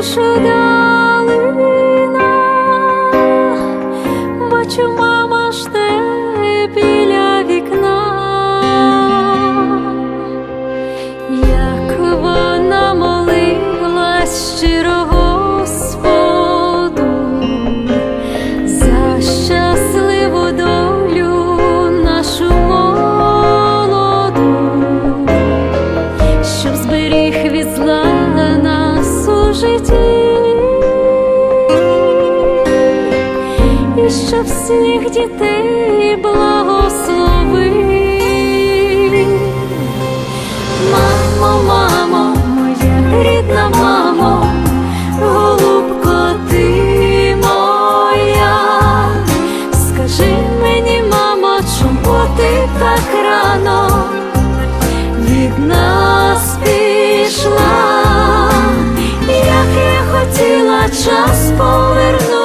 无数。щоб всіх дітей благослови. Мамо, мамо, моя рідна мамо, голубко ти моя, скажи мені, мамо, чому ти так рано від нас пішла, як я хотіла час повернути.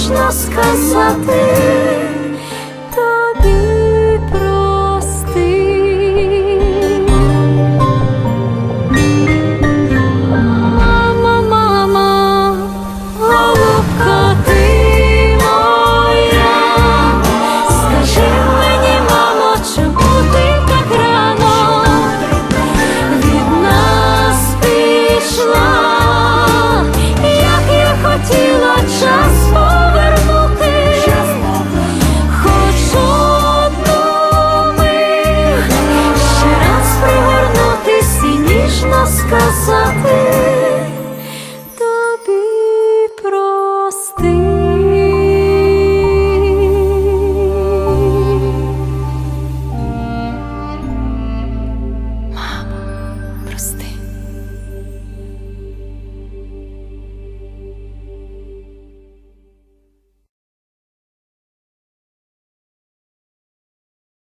страшно сказати.